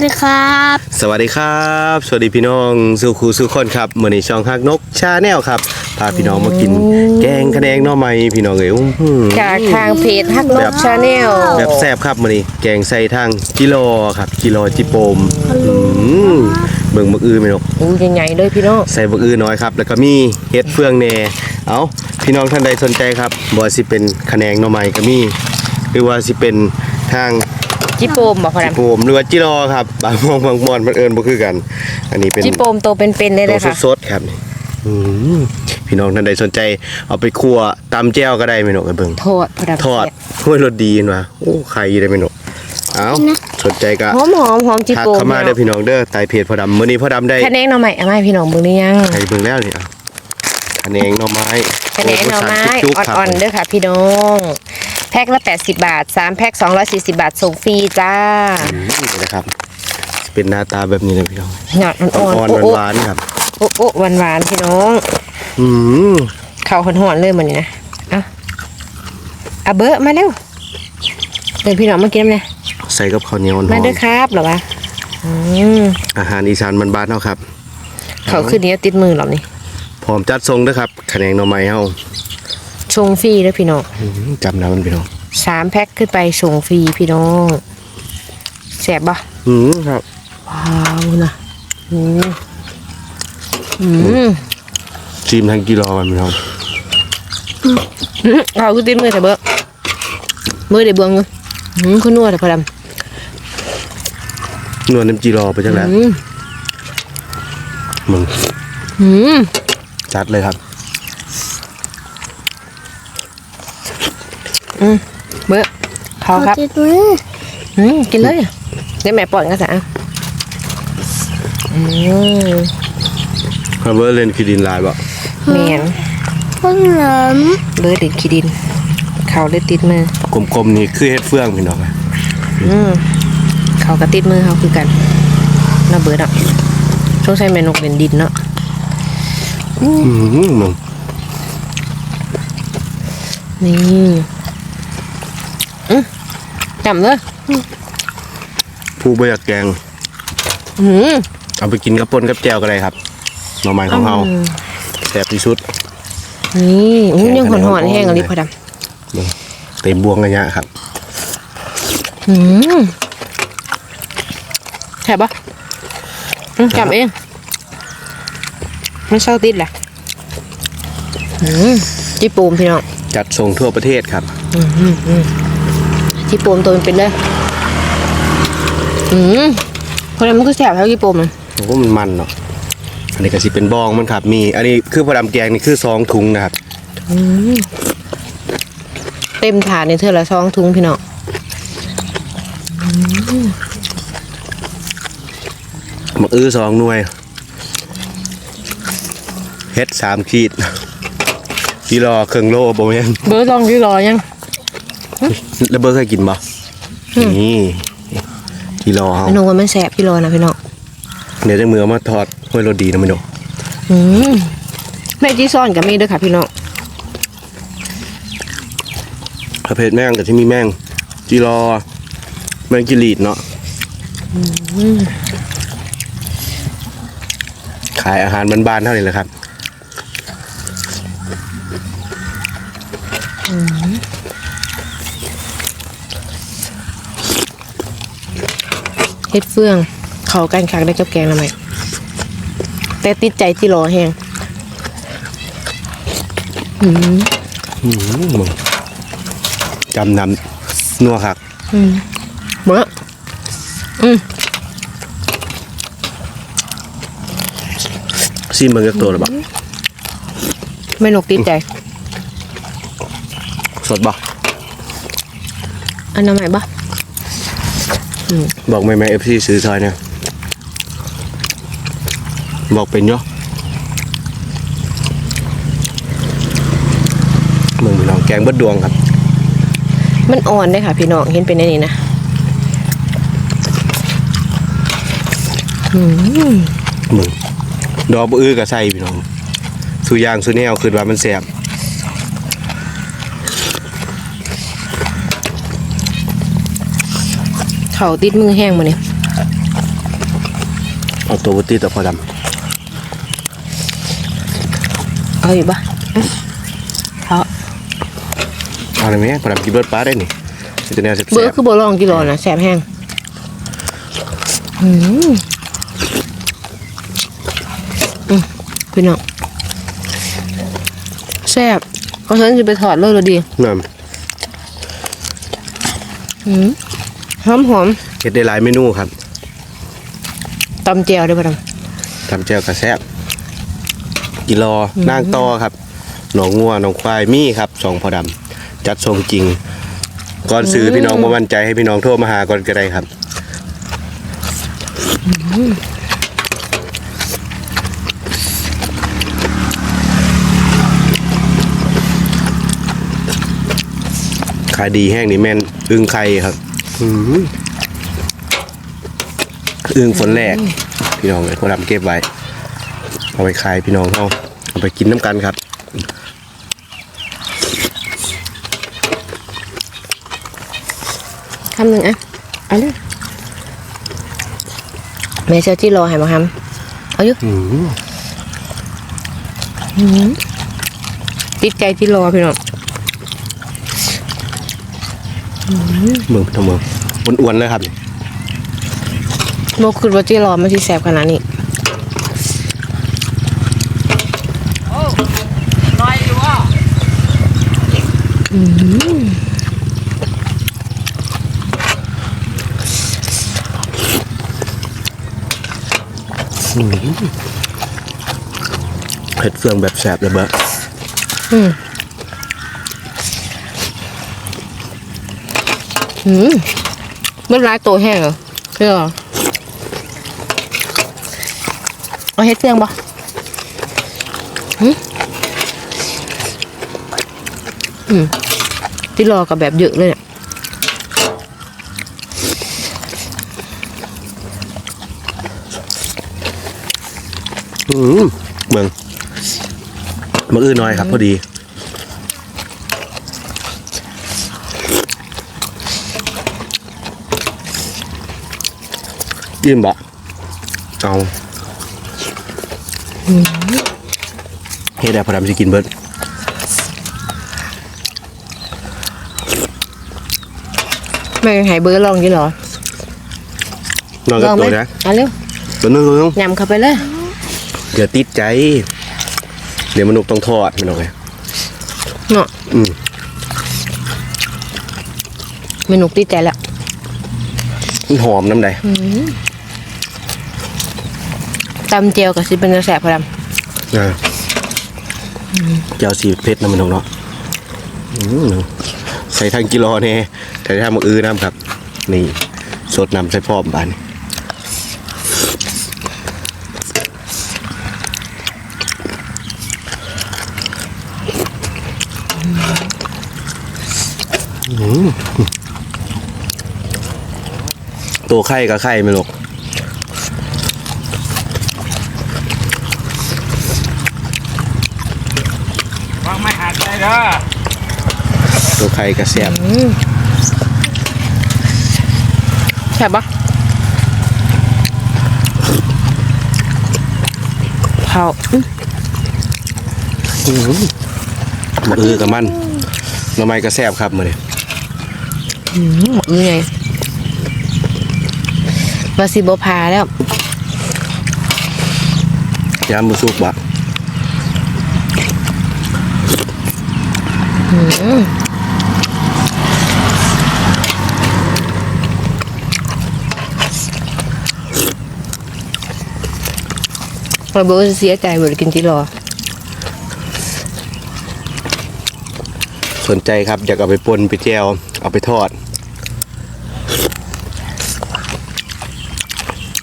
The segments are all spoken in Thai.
วัสดีครับ สวัสดีครับ สวัสดีพี่น้องสุขูสุขคนครับเมื่อนี้ช่องฮักนกชาแนลครับพาพี่น้องมากินแกงคะแนงหน่อไม้พี่น้องเอ๋ยอื้อหือจากทางเพจฮักนแบกบชาแนลแบบแซ่บครับมื่อนี้แกงใส่ทางกิโลครับกิโลจิโปมอื้อหือเบิ่งบักอือไหมนกอู้ใหญ่ๆเลยพี่น้องใส่บักอือน้อยครับแล้วก็มีเห็ดเฟืองแหน่เอาพี่น้องท่านใดสนใจครับบ่ว่าสิเป็นคะแนงหน่อไม้ก็มีหรือว่าสิเป็นทาง จิโปมบอกพอดจิโปมหรือว่าจิโรครับบางมองบางมอนมันเอิญบ่คือกัน อันนี้เป็นำจิโปมโตเป็นๆเลยตัเลวยค่ะสดๆครับอืมพี่น้องท่านใดสนใจเอาไปคั่วตำแจ่วก็ได้เมนูกันเบิ่งทอดพอดำทอดห้วยรสดีนว่ะโอ้ใครได้เมนูเอาสนใจก็หอมหอมหอมจิทักโปมเข้ามาเด้อพี่น้องเด้อใต้เพจพ่อดำมื้อนี้พ่อดำได้คะแนนหน่อไม้เอาไหมาให้พี่น้องเบิ่งหรือยังใครเบิ่งแล้วนี่อะคะแนงหน่อไม้คะแนนหน่อไม้โจุกๆครับอ่อนๆเด้อค่ะ พี่น้อง แพ็คละ 80 บาท 3 แพ็ค 240 บาทส่งฟรีจ้าอืมนี่นะครับจะเป็นหน้าตาแบบนี้เลยพี่น้องหยอดอ่อนอ่อนๆโอ้ๆหวานๆครับโอ้โอ้หวานหวานๆพี่น้องอืมเข้าหอนๆเลยมันนี่นะเอาเอาเบอร์มาเร็วเดี๋ยวพี่น้องมากินน้ำเลยใส่กับข้าวเหนียวหอมามเด้อครับเหรอวะอืมอาหารอีสานบ้านๆเฮาครับเขาขึ้นนี้ติดมือหรอนี่พร้อมจัดทรงเด้อครับคะแนงหน่อไม้เฮา ชงฟรีเด้อพี่น้องอืมจำนะมันพี่น้องสามแพ็คขึ้นไปส่งฟรีพี่น้องแสบบ่อืมครับว้าวนะอืมอืมชิมทั้งกิโลมันพี่น้องเอาขึ้นติดมือแต่เบอร์มือเดี๋ยวเบื้องเงอืมคุณนวดแต่พอดนวลน้ำจีรอไปจังำแล้วอืมมึงอืมจัดเลยครับ เบอร์เขาครับติดมืออืมกินเลยเดี๋ยวแม่ป้อนกันสะอืมคาร์เบอร์เลนคือดินลายบ่แมนพ่นน้เบอร์ติดขี้ดิน เขาเลยติดมือ กลมๆนี่คือเฮ็ดเฟืองพี่น้องอะอืมเขาก็ติดมือเขาคือกันน่าเบิดอะช่วงใช้เมนูเป็นดินเนาะอืมมึงนี่อืม จำเลยผู้บ่อยากแกงอืมเอาไปกินกับป่นกับแจ่วก็ได้ครับหน่อไม้ของเฮาแซ่บที่สุด นี่อู้ยังหอนหอนแกงแห้งขนมอะไรพอดมึงเต็มบวงกันยะครับำอืมแฉบปะอืมจำเองไม่เศร้าติดแหละอืมจีปูมพี่น้องจัดส่งทั่วประเทศครับ จีปูมตัวเป็นๆเลยอืมพอดำมันก็แสบเท่าจีปูมเลยโอ้มันมันเนาะอันนี้ก็สิเป็นบองมันครับ มี อันนี้คือพอดำแกงนี่คือซองถุงนะครับเต็มถาดในเธอละซองทุงพี่น้องมักอื้อซองหน่วยเฮ็ดสามขีดกิโลครึ่งโลบ่แม่นเบอร์ซองที่รอยัง แล้วเบอร์เคยกินบ่นี่กิโลเฮาพี่น้องว่ามันแสบพี่รอนะพี่น้องเดี๋ยวจะมือเอามาทอดห้วยโรดีนะพี่น้องอืมแม่จีซ่อนกับมีด้วยค่ะพี่น้องประเภทแม่งกับที่มีแม่งจีรอแม่งกิรีดเนาะขายอาหารบ้านๆเท่านี้แหละครับ เฮ็ดเฟือง เขากันคักได้กับแกงทำไมแต่ติดใจที่รอแห้งอืมมึงจำนำนัวคักเบอร์ซีมเบิ่งจักตัวหรือเปล่าไม่นกติดใจ สดบ่อันนั้นไหมบ่ บอกแม่แม่เอฟซีซื้อซอยเนี่ยบอกเป็นเนาะมึงพี่น้องแกงเบดดวงครับ มันอ่อนได้ค่ะ พี่น้องเห็นเป็นอันนี้นะอืมมึงดอกบอื้อกับใส่พี่น้องสุยางสุแนวคือว่ามันแสบ เขาติดมือแห้งมาเนี่ยเอาตัวบุตรีตัวพอดเอาอยู่ปะเขาำเอาเลยไหมพอดำกินรสปลาได้นี่มันจะแนวแซ่บเบอร์คือโบลองกิโลนะแสบแห้งอืมอืมพี่น้องแซ่บเพราะฉะนั้นจะไปถอดเลยเลยดีๆนั่นอืม หอมหอมเฮ็ดได้หลายเมนูครับๆตำเจียวด้วยปะดำทำเจียวกระแซบกิโลนางต่อครับ หนองงัวหนองควายมีครับสองพอดำจัดทรงจริง ก่อนซื้อพี่น้องบ่มั่นใจให้พี่น้องโทรมาหาก่อนก็ได้ครับขายดีแห้งนี่แม่นอึ่งไข่ครับ อืมอึ้งฝนแรก พี่น้องเลยพอดำเก็บไว้ เอาไปขายพี่น้องเขาเอาไปกินน้ำกันครับคำหนึ่งอะเอาเลยแม่เชียวที่รอให้มาทำเอาอยู่อืมติดใจที่รอพี่น้อง เมืองทั้งเมืองอ้วนๆเลยครับโมคือว่าที่รอมันที่แสบขนาดนี้เผ็ดเฟืองแบบแสบเลยเบอร์อืม มันร้ายตัวแห้งเหรอเชื่อเอาเฮ็ดเฟืองบ่หึอืมที่รอกับแบบเยอะเลยเนี่ยอืมเมืองมืออื่นน้อยครับพอดี ยิ้มบะเอาเฮ็ดได้พอดำสิกินเบิดแม่หายเบอร์ลองกี่หรอนอนกับลองไหมตัวนะเอาเร็วตัวนึงตัวนึงยำเข้าไปเลยเดี๋ยวติดใจ เดี๋ยวมนุษย์ต้องทอดมันออกไงเนาะอืมเมนูติดใจแล้วมันหอมน้ำใด ตำเจียวกับซิเป็นกระแสพอดอ่าเจ้าสีเพชรน้ำมันของเนาะอืมใส่ทางกิโลเนี่ยแต่ถ้ามืออื้อน้ำครับ นี่ สดน้ำใส่พร้อมบานตัวไข่กับไข่ไม่หรอก วางไม่หักใจเด้อตัวไข่กับแซ่บำแซ่บปะเผาอื้อมืออื้อกับมันหน้ำไม้กับแซ่บครับมือนี้หือหมดยังไงมาซิบพาแล้วยามมือสุกบะ พอบอกว่าเสียใจเวลากินที่รอ สนใจครับ อยากเอาไปปนไปแจวเอาไปทอด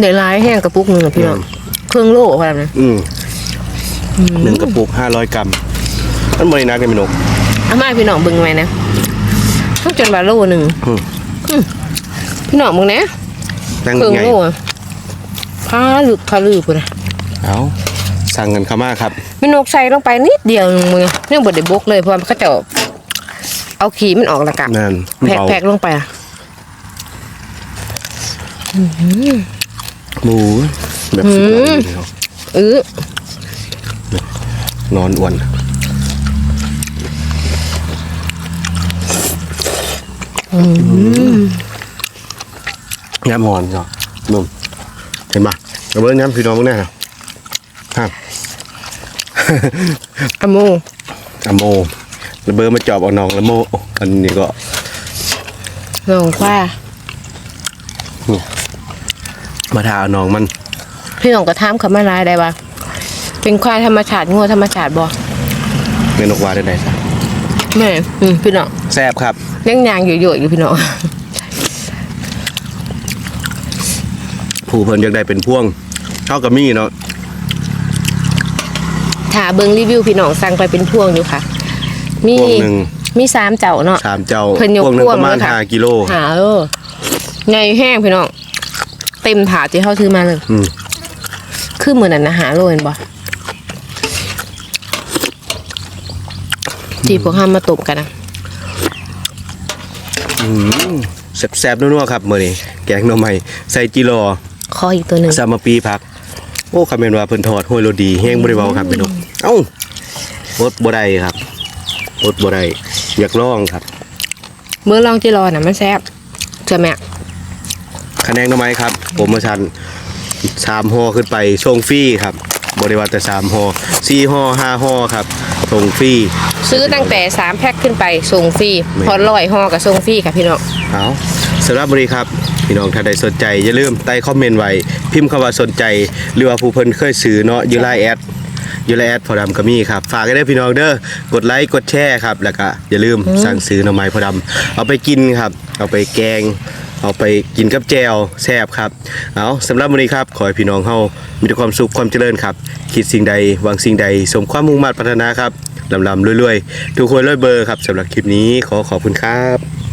เดี๋ยวร้ายแห้งกระปุกหนึ่งนะพี่น้องเครื่องโล่พอดำนะอืมหนึ่งกระปุกห้าร้อยกรัมมันบรินักเลยพี่นก อามาพี่น้องเบึงไว้นะต้องจนบาโลหนึ่งอืม อืมพี่น้องมึงนะตั้งเครื่องไงโล่อะพาลึกพาลือพุ่นนะเอาสั่งกันเข้ามาครับพี่นกใส่ลงไปนิดเดียวนึงมึงเรื่องบดเดบกเลยเพราะว่าเขาจะเอาขีมันออกและกะนั่นแพกเบาแพกลงไปอะหมูแบบสุดยอดเลยพี่น้องเออนอนอ้วน ย้ำหอนจ้ะนุ่มเห็นปะเอาเบิ้ลย้ำพี่น้องพวกนี้ครับครับอะโมอะโมระเบิดมาจอบเอาน้องละโมอันนี้ก็ลองว่ามาทาเอาน้องมัน พี่น้องก็ถามเขามาหลายได้ว่าเป็นควายธรรมชาติงัวธรรมชาติบ่เมนกวาได้ไหนซะ แม่อืมพี่น้องแซ่บครับยังยางอยู่ๆอยู่พี่น้องผู้เพิ่นอยากได้เป็นพ่วงเท่ากับมี่เนาะถ้าเบิ่งรีวิวพี่น้องสั่งไปเป็นพวงอยู่ค่ะ มี พ่วงหนึ่งมีสามเจ้าเนาะ สามเจ้าเพิ่นยกพ่วงหนึ่งพ่วงประมาณเลยค่ะ ห้ากิโลหาเออไงแห้งพี่น้อง เต็มถาดที่เขาซื้อมาเลย อืมคือเหมือนอันนะหาโรยบ่ ที่พวกห้ามมาตบกันนะแซ่บๆนัวๆครับมื้อนี้แกงหน่อไม้ใส่จิรอคออีกตัวหนึ่งสามปีผัก โอ้คำเมนว่าเพิ่นทอดห้วยโรดีแห้งบ่ได้เว้าครับพี่น้องเอ้าอดบ่ได้ครับอดบ่ได้อยากลองครับเมื่อลองจิรอน่ะมันแซ่บเจะแม่คะแนนหน่อไม้ครับโปรโมชั่น3ห่อขึ้นไปส่งฟรีครับบ่ได้ว่าแต่3ห่อ4ห่อ5ห่อครับ ส่งฟรี ซื้อตั้งแต่สามแพ็คขึ้นไปส่งฟรีไม่พอร้อยห่อกับส่งฟรีค่ะพี่น้องเอาสำหรับวันนี้ครับ พี่น้องถ้าใดสนใจ อย่าลืมใต้คอมเมนต์ไว้ พิมพ์คำว่าสนใจ หรือว่าผู้เพิ่นเคยซื้อเนาะอยูไลน์แอดอยูไลน์แอดพอดำก็มีครับ ฝากกันได้อพี่น้องเด้อกดไลค์กดแชร์ครับแล้วก็อย่าลืมสั่งซื้อหน่อไม้พอดำเอาไปกินครับ เอาไปแกง เอาไปกินกับแจวแซ่บครับ เอาสำหรับวันนี้ครับ ขอให้พี่น้องเฮามีแต่ความสุขความเจริญครับ คิดสิ่งใดหวังสิ่งใด สมความมุ่งมั่นพัฒนาครับลำลำรวยๆ ทุกคนรวยเบอร์ครับสำหรับคลิปนี้ขอขอบคุณครับ